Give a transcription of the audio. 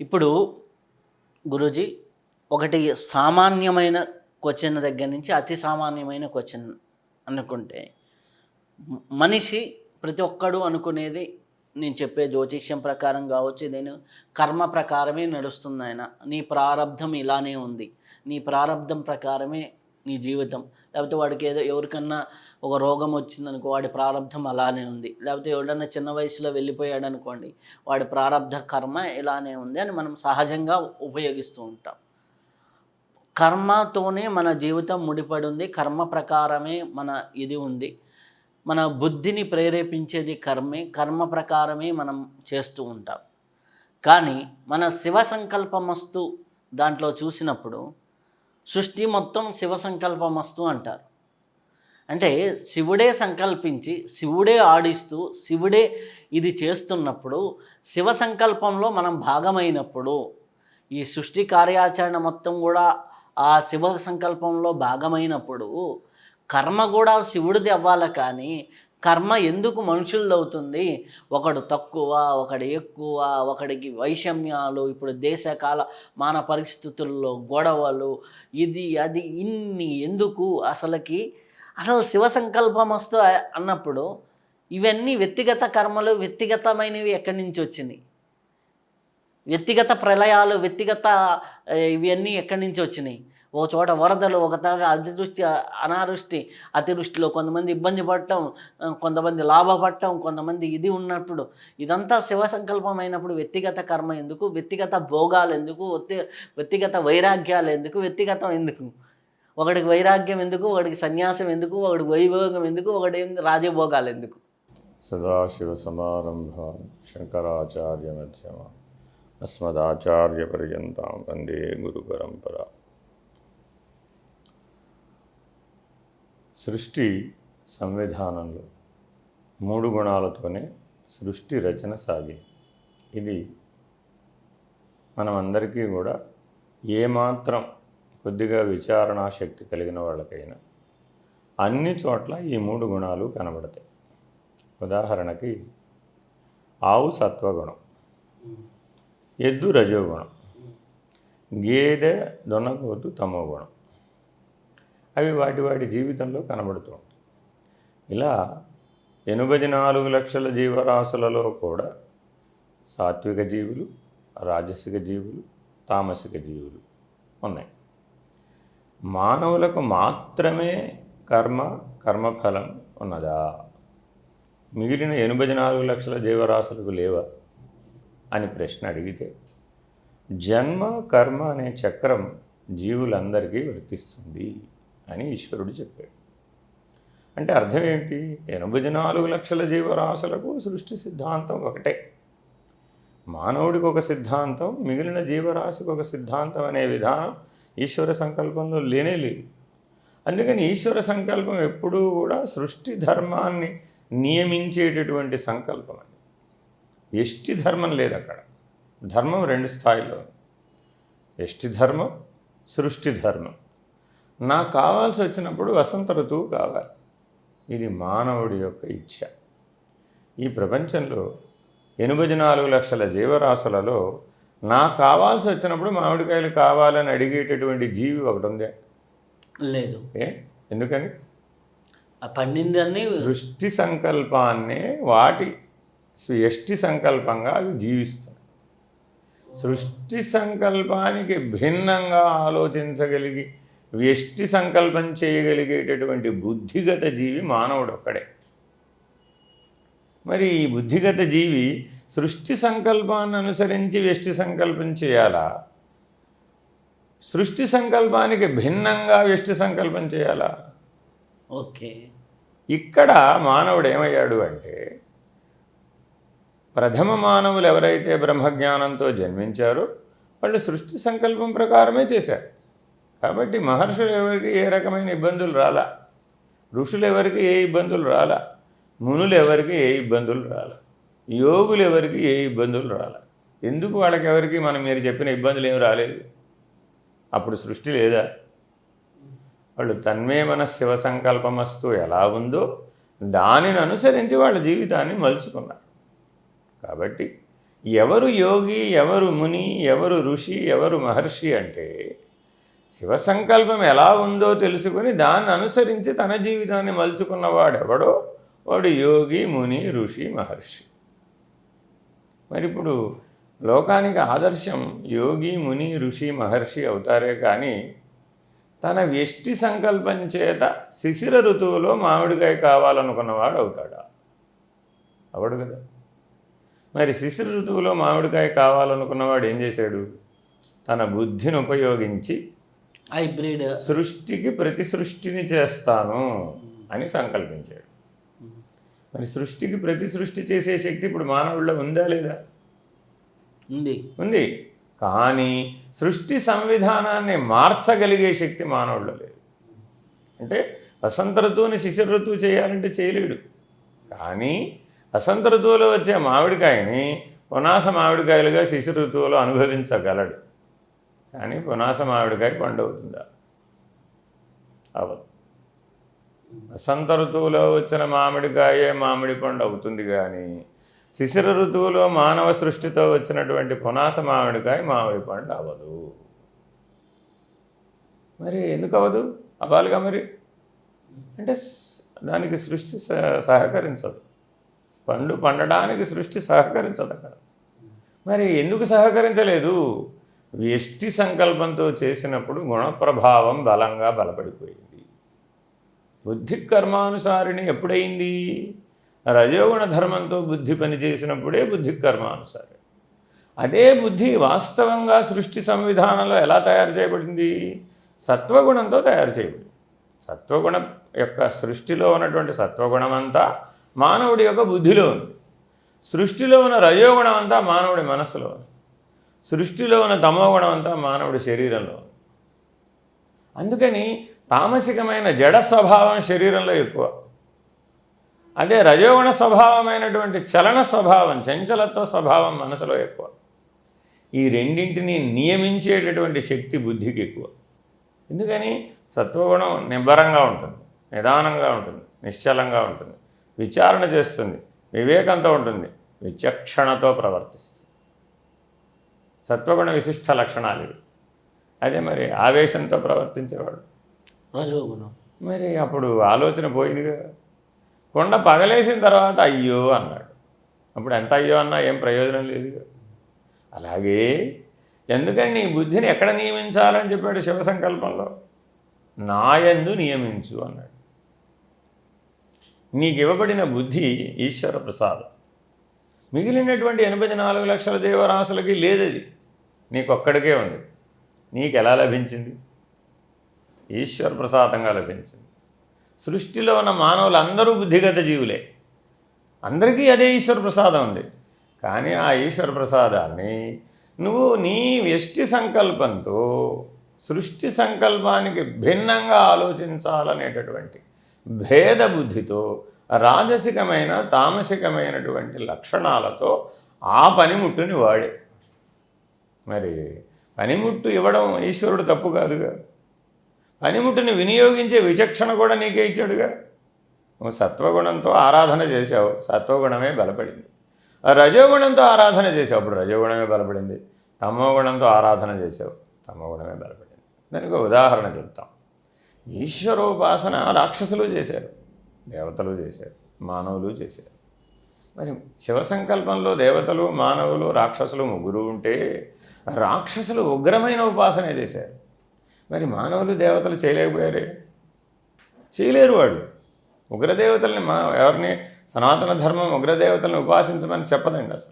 ఇప్పుడు గురూజీ ఒకటి సామాన్యమైన క్వశ్చన్ దగ్గర నుంచి అతి సామాన్యమైన క్వశ్చన్ అనుకుంటే మనిషి ప్రతి ఒక్కడు అనుకునేది నేను చెప్పే జ్యోతిష్యం ప్రకారం కావచ్చు నేను కర్మ ప్రకారమే నడుస్తుంది ఆయన. నీ ప్రారంధం ఇలానే ఉంది. నీ ప్రారంధం ప్రకారమే నీ జీవితం. లేకపోతే వాడికి ఏదో ఎవరికన్నా ఒక రోగం వచ్చిందనుకో వాడి ప్రారంధం అలానే ఉంది. లేకపోతే ఎవడన్నా చిన్న వయసులో వెళ్ళిపోయాడు అనుకోండి వాడి ప్రారంధ కర్మ ఇలానే ఉంది అని మనం సహజంగా ఉపయోగిస్తూ ఉంటాం. కర్మతోనే మన జీవితం ముడిపడి ఉంది కర్మ ప్రకారమే మన ఇది ఉంది. మన బుద్ధిని ప్రేరేపించేది కర్మే. కర్మ ప్రకారమే మనం చేస్తూ ఉంటాం. కానీ మన శివ సంకల్పమస్తు దాంట్లో చూసినప్పుడు సృష్టి మొత్తం శివ సంకల్పమస్తు అంటారు. అంటే శివుడే సంకల్పించి శివుడే ఆడిస్తూ శివుడే ఇది చేస్తున్నప్పుడు శివ సంకల్పంలో మనం భాగమైనప్పుడు ఈ సృష్టి కార్యాచరణ మొత్తం కూడా ఆ శివ సంకల్పంలో భాగమైనప్పుడు కర్మ కూడా శివుడిది అవ్వాలి కానీ కర్మ ఎందుకు మనుషులది అవుతుంది ఒకడు తక్కువ ఒకడు ఎక్కువ ఒకడికి వైషమ్యాలు ఇప్పుడు దేశకాల మాన పరిస్థితుల్లో గొడవలు ఇది అది ఇన్ని ఎందుకు అసలుకి? అసలు శివ సంకల్పం వస్తూ అన్నప్పుడు ఇవన్నీ వ్యక్తిగత కర్మలు వ్యక్తిగతమైనవి ఎక్కడి నుంచి వచ్చినాయి? వ్యక్తిగత ప్రళయాలు వ్యక్తిగత ఇవన్నీ ఎక్కడి నుంచి వచ్చినాయి? ఒక చోట వరదలు ఒక తర అతివృష్టి అనావృష్టి అతివృష్టిలో కొంతమంది ఇబ్బంది పడటం కొంతమంది లాభపడటం కొంతమంది ఇది ఉన్నప్పుడు ఇదంతా శివ సంకల్పం అయినప్పుడు వ్యక్తిగత కర్మ ఎందుకు? వ్యక్తిగత భోగాలు ఎందుకు? వ్యక్తిగత వైరాగ్యాలు ఎందుకు? వ్యక్తిగతం ఎందుకు? ఒకడికి వైరాగ్యం ఎందుకు? ఒకడికి సన్యాసం ఎందుకు? ఒకడికి వైభోగం ఎందుకు? ఒకటి రాజభోగాలు ఎందుకు? సదాశివసమారంభాం శంకరాచార్యమధ్యమ అస్మదాచార్యపర్యంతం వందే గురు పరంపరా. సృష్టి సంవిధానంలో మూడు గుణాలతోనే సృష్టి రచన సాగి. ఇది మనమందరికీ కూడా ఏమాత్రం కొద్దిగా విచారణా శక్తి కలిగిన వాళ్ళకైనా అన్ని చోట్ల ఈ మూడు గుణాలు కనబడతాయి. ఉదాహరణకి ఆవు సత్వగుణం ఎద్దు రజోగుణం గేదె దొన్నపోతు తమో గుణం అవి వాటి వాటి జీవితంలో కనబడుతూ ఉంటాయి. ఇలా ఎనభై నాలుగు లక్షల జీవరాశులలో కూడా సాత్విక జీవులు రాజసిక జీవులు తామసిక జీవులు ఉన్నాయి. మానవులకు మాత్రమే కర్మ కర్మఫలం ఉన్నదా? మిగిలిన ఎనభై నాలుగు లక్షల జీవరాశులకు లేవా? అని ప్రశ్న అడిగితే జన్మ కర్మ అనే చక్రం జీవులందరికీ వర్తిస్తుంది. అని ఈశ్వరుడు చెప్పాడు. అంటే అర్థం ఏంటి? ఎనభై నాలుగు లక్షల జీవరాశులకు సృష్టి సిద్ధాంతం ఒకటే. మానవుడికి ఒక సిద్ధాంతం మిగిలిన జీవరాశికి ఒక సిద్ధాంతం అనే విధానం ఈశ్వర సంకల్పంలో లేనే లేదు. అందుకని ఈశ్వర సంకల్పం ఎప్పుడూ కూడా సృష్టి ధర్మాన్ని నియమించేటటువంటి సంకల్పం అది. ఎష్టి ధర్మం లేదు అక్కడ. ధర్మం రెండు స్థాయిలో ఎష్టి ధర్మం సృష్టి ధర్మం. నాకు కావాల్సి వచ్చినప్పుడు వసంత ఋతువు కావాలి. ఇది మానవుడి యొక్క ఇచ్ఛ ఈ ప్రపంచంలో ఎనభై నాలుగు లక్షల జీవరాశులలో నాకు కావాల్సి వచ్చినప్పుడు మామిడికాయలు కావాలని అడిగేటటువంటి జీవి ఒకటి ఉంది. లేదు. ఏ? ఎందుకని? ఆ పండింది అన్ని సృష్టి సంకల్పాన్నే వాటి ఎష్టి సంకల్పంగా అవి జీవిస్తున్నాయి. సృష్టి సంకల్పానికి భిన్నంగా ఆలోచించగలిగి వ్యష్టి సంకల్పం చేయగలిగేటటువంటి బుద్ధిగత జీవి మానవుడు ఒక్కడే మరి ఈ బుద్ధిగత జీవి సృష్టి సంకల్పాన్ని అనుసరించి వ్యష్టి సంకల్పం చేయాలా? సృష్టి సంకల్పానికి భిన్నంగా వ్యష్టి సంకల్పం చేయాలా? ఓకే. ఇక్కడ మానవుడు ఏమయ్యాడు అంటే ప్రథమ మానవులు ఎవరైతే బ్రహ్మజ్ఞానంతో జన్మించారో వాళ్ళు సృష్టి సంకల్పం ప్రకారమే చేశారు. కాబట్టి మహర్షులు ఎవరికి ఏ రకమైన ఇబ్బందులు రాలా? ఋషులు ఎవరికి ఏ ఇబ్బందులు రాలా? మునులు ఎవరికి ఏ ఇబ్బందులు రాలా? యోగులు ఎవరికి ఏ ఇబ్బందులు రాలా? ఎందుకు వాళ్ళకి ఎవరికి మనం మీరు చెప్పిన ఇబ్బందులు ఏమి రాలేదు? అప్పుడు సృష్టి లేదా? వాళ్ళు తన్మే మన శివ సంకల్పమస్తు ఎలా ఉందో దానిని అనుసరించి వాళ్ళ జీవితాన్ని మలుచుకున్నారు. కాబట్టి ఎవరు యోగి ఎవరు ముని ఎవరు ఋషి ఎవరు మహర్షి అంటే శివ సంకల్పం ఎలా ఉందో తెలుసుకుని దాన్ని అనుసరించి తన జీవితాన్ని మలుచుకున్నవాడెవడో వాడు యోగి ముని ఋషి మహర్షి. మరి ఇప్పుడు లోకానికి ఆదర్శం యోగి ముని ఋషి మహర్షి అవుతారే కానీ తన వ్యష్టి సంకల్పం చేత శిశిర ఋతువులో మామిడికాయ కావాలనుకున్నవాడు అవుతాడా? అవడు కదా. మరి శిశిర ఋతువులో మామిడికాయ కావాలనుకున్నవాడు ఏం చేశాడు? తన బుద్ధిని ఉపయోగించి హైబ్రిడ్. సృష్టికి ప్రతి సృష్టిని చేస్తాను అని సంకల్పించాడు. మరి సృష్టికి ప్రతి సృష్టి చేసే శక్తి ఇప్పుడు మానవుల్లో ఉందా లేదా? ఉంది. ఉంది. కానీ సృష్టి సంవిధానాన్ని మార్చగలిగే శక్తి మానవుల్లో లేదు. అంటే వసంత ఋతువుని శిశిర ఋతువు చేయాలంటే చేయలేడు. కానీ వసంత ఋతువులో వచ్చే మామిడికాయని పునాస మామిడికాయలుగా శిశిర ఋతువులో అనుభవించగలడు. కానీ పునాస మామిడికాయ పండు అవుతుందా. అవ్వదు. వసంత ఋతువులో వచ్చిన మామిడికాయే మామిడి పండు అవుతుంది కానీ శిశిర ఋతువులో మానవ సృష్టితో వచ్చినటువంటి పునాస మామిడికాయ మామిడి పండు అవ్వదు. మరి ఎందుకు అవ్వదు? అవ్వాలిగా మరి? అంటే దానికి సృష్టి సహకరించదు. పండు పండడానికి సృష్టి సహకరించదు అక్కడ. మరి ఎందుకు సహకరించలేదు? వ్యష్టి సంకల్పంతో చేసినప్పుడు గుణప్రభావం బలంగా బలపడిపోయింది. బుద్ధి కర్మానుసారిణి ఎప్పుడైంది? రజోగుణ ధర్మంతో బుద్ధి పనిచేసినప్పుడే బుద్ధి కర్మానుసారి అదే బుద్ధి వాస్తవంగా సృష్టి సంవిధానంలో ఎలా తయారు చేయబడింది? సత్వగుణంతో తయారు చేయబడింది. సత్వగుణం యొక్క సృష్టిలో ఉన్నటువంటి సత్వగుణం అంతా మానవుడి యొక్క బుద్ధిలో ఉంది. సృష్టిలో ఉన్న రజోగుణం అంతా మానవుడి మనస్సులో ఉంది. సృష్టిలో ఉన్న తమోగుణం అంతా మానవుడి శరీరంలో. అందుకని తామసికమైన జడ స్వభావం శరీరంలో ఎక్కువ. అదే రజోగుణ స్వభావమైనటువంటి చలన స్వభావం చంచలత్వ స్వభావం మనసులో ఎక్కువ. ఈ రెండింటిని నియమించేటటువంటి శక్తి బుద్ధికి ఎక్కువ. ఎందుకని? సత్వగుణం నిబ్బరంగా ఉంటుంది నిదానంగా ఉంటుంది నిశ్చలంగా ఉంటుంది విచారణ చేస్తుంది వివేకంతో ఉంటుంది విచక్షణతో ప్రవర్తిస్తుంది. సత్వగుణ విశిష్ట లక్షణాలు ఇవి. అదే మరి ఆవేశంతో ప్రవర్తించేవాడు. రజోగుణం మరి అప్పుడు ఆలోచన పోయిందిగా కొండ పగలేసిన తర్వాత అయ్యో అన్నాడు. అప్పుడు ఎంత అయ్యో అన్నా ఏం ప్రయోజనం లేదుగా. అలాగే ఎందుకని నీ బుద్ధిని ఎక్కడ నియమించాలని చెప్పాడు శివ సంకల్పంలో? నాయందు నియమించు అన్నాడు. నీకు ఇవ్వబడిన బుద్ధి ఈశ్వర ప్రసాదం. మిగిలినటువంటి ఎనభై నాలుగు లక్షల జీవరాశులకి లేదది. నీకొక్కడికే ఉంది. నీకు ఎలా లభించింది? ఈశ్వర ప్రసాదంగా లభించింది. సృష్టిలో ఉన్న మానవులందరూ బుద్ధిగత జీవులే. అందరికీ అదే ఈశ్వర ప్రసాదం ఉంది. కానీ ఆ ఈశ్వర ప్రసాదాన్ని నువ్వు నీ వ్యష్టి సంకల్పంతో సృష్టి సంకల్పానికి భిన్నంగా ఆలోచించాలనేటటువంటి భేద బుద్ధితో రాజసికమైన తామసికమైనటువంటి లక్షణాలతో ఆ పనిముట్టుని వాడే. మరి పనిముట్టు ఇవ్వడం ఈశ్వరుడు తప్పు కాదుగా. పనిముట్టుని వినియోగించే విచక్షణ కూడా నీకే ఇచ్చాడుగా. నువ్వు సత్వగుణంతో ఆరాధన చేసావు సత్వగుణమే బలపడింది. ఆ రజోగుణంతో ఆరాధన చేసావు అప్పుడు రజోగుణమే బలపడింది. తమోగుణంతో ఆరాధన చేసావు తమోగుణమే బలపడింది. దానికి ఉదాహరణ చెప్తాం. ఈశ్వరోపాసన రాక్షసులు చేశారు దేవతలు చేశారు మానవులు చేశారు. మరి శివ సంకల్పంలో దేవతలు మానవులు రాక్షసులు ముగ్గురు ఉంటే రాక్షసులు ఉగ్రమైన ఉపాసనే చేశారు. మరి మానవులు దేవతలు చేయలేకపోయారే? చేయలేరు వాళ్ళు. ఉగ్రదేవతల్ని మా ఎవరిని సనాతన ధర్మం ఉగ్రదేవతల్ని ఉపాసించమని చెప్పదండి అసలు.